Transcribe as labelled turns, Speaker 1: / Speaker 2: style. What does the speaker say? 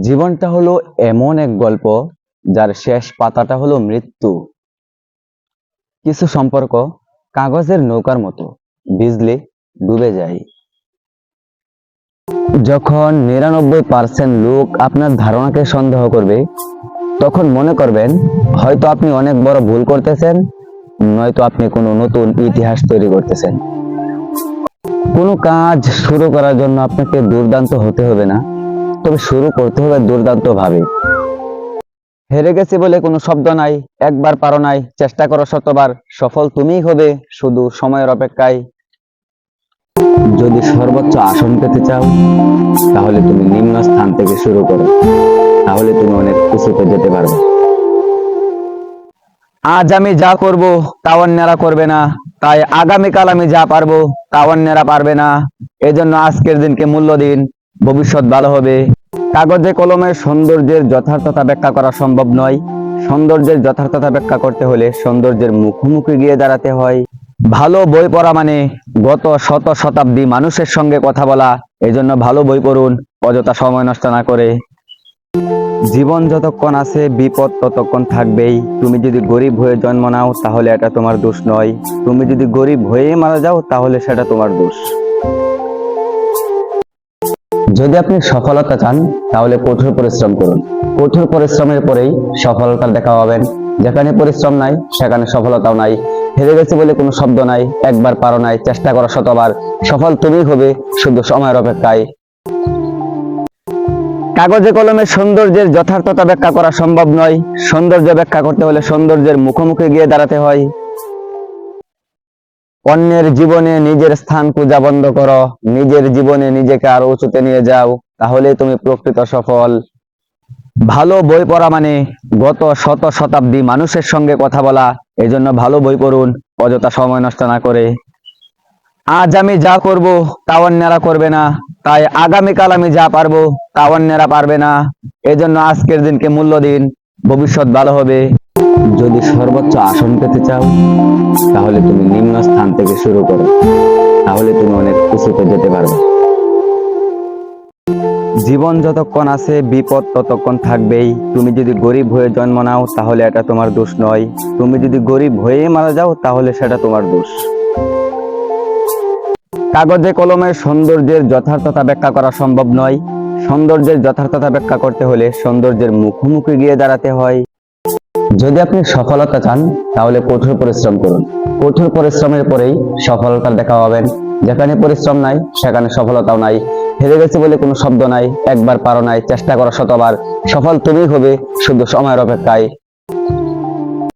Speaker 1: জীবনটা হলো এমন এক গল্প যার শেষ পাতাটা হলো মৃত্যু। কিছু সম্পর্ক কাগজের নৌকার মতো ভিজলে ডুবে যায়। যখন নিরানব্বই পার্সেন্ট লোক আপনার ধারণাকে সন্দেহ করবে, তখন মনে করবেন, হয়তো আপনি অনেক বড় ভুল করতেছেন, নয়তো আপনি কোনো নতুন ইতিহাস তৈরি করতেছেন। কোনো কাজ শুরু করার জন্য আপনাকে দুর্দান্ত হতে হবে না। তবে শুরু করতে হবে দুর্দান্ত ভাবে হেরে গেছি বলে কোনো শব্দ নাই, একবার পারো নাই, চেষ্টা করো শতবার, সফল তুমিই হবে শুধু সময়ের অপেক্ষায়। যদি সর্বোচ্চ আসন পেতে চাও, তাহলে তুমি নিম্ন স্থান থেকে শুরু করো, তাহলে তুমি অনেক উঁচুতে যেতে পারবে। আজ আমি যা করব, তা অন্যরা করবে না, তাই আগামীকাল আমি যা পারব, তা অন্যরা পারবে না। এজন্য আজকের দিনকে মূল্য দিন ভবিষ্যৎ ভালো হবে। কাগজে কলমে সৌন্দর্যের যথার্থতা ব্যাখ্যা করা সম্ভব নয়। সৌন্দর্যের যথার্থতা ব্যাখ্যা করতে হলে সৌন্দর্যের মুখোমুখি গিয়ে দাঁড়াতে হয়। ভালো বই পড়া মানে গত শত শতাব্দী মানুষের সঙ্গে কথা বলা। এজন্য ভালো বই পড়ুন, অযথা সময় নষ্ট না করে। জীবন যতক্ষণ আছে, বিপদ ততক্ষণ থাকবেই। তুমি যদি গরিব হয়ে জন্ম নাও, তাহলে এটা তোমার দোষ নয়। তুমি যদি গরিব হয়ে মারা যাও, তাহলে সেটা তোমার দোষ। যদি আপনি সফলতা চান, তাহলে কঠোর পরিশ্রম করুন। কঠোর পরিশ্রমের পরেই সফলতার দেখা পাবেন। যেখানে পরিশ্রম নাই, সেখানে সফলতাও নাই। হেরে গেছে বলে কোনো শব্দ নাই, একবার পারো নাই, চেষ্টা করো শতবার। সফল তুমি হবে শুধু সময়ের অপেক্ষায়। কাগজে কলমে সৌন্দর্যের যথার্থতা ব্যাখ্যা করা সম্ভব নয়। সৌন্দর্য ব্যাখ্যা করতে হলে সৌন্দর্যের মুখোমুখি গিয়ে দাঁড়াতে হয়। অন্যের জীবনে নিজের স্থান পূজা বন্ধ করো। নিজের জীবনে নিজেকে আরও উঁচুতে নিয়ে যাও তাহলে তুমি প্রকৃত সফল। ভালো বই পড়া মানে গত শত শতাব্দী মানুষের সঙ্গে কথা বলা, এজন্য ভালো বই পড়ুন, অযথা সময় নষ্ট না করে। আজ আমি যা করব, তা অন্যরা করবে না। তাই আগামীকাল আমি যা পারব, তা অন্যরা পারবে না। এজন্য আজকের দিনকে মূল্য দিন, ভবিষ্যৎ ভালো হবে। যদি সর্বোচ্চ আসন পেতে চাও, তাহলে তুমি নিম্ন স্থান থেকে শুরু করো। তাহলে তুমি অনেক উঁচুতে যেতে পারবে। জীবন যতক্ষণ আছে, বিপদ ততক্ষণ থাকবেই। তুমি যদি গরিব হয়ে জন্ম নাও, তাহলে এটা তোমার দোষ নয়। তুমি যদি গরিব হয়ে মারা যাও, তাহলে সেটা তোমার দোষ। কাগজে কলমের সৌন্দর্যের যথার্থতা ব্যাখ্যা করা সম্ভব নয়। সৌন্দর্যের যথার্থতা ব্যাখ্যা করতে হলে সৌন্দর্যের মুখোমুখি গিয়ে দাঁড়াতে হয়। যদি আপনি সফলতা চান, তাহলে কঠোর পরিশ্রম করুন। কঠোর পরিশ্রমের পরেই সফলতা দেখা পাবেন। যেখানে পরিশ্রম নাই, সেখানে সফলতাও নাই। হেরে গেছে বলে কোনো শব্দ নাই, একবার পারো নাই, চেষ্টা করো শতবার। সফল তুমি হবে শুধু সময়ের অপেক্ষায়।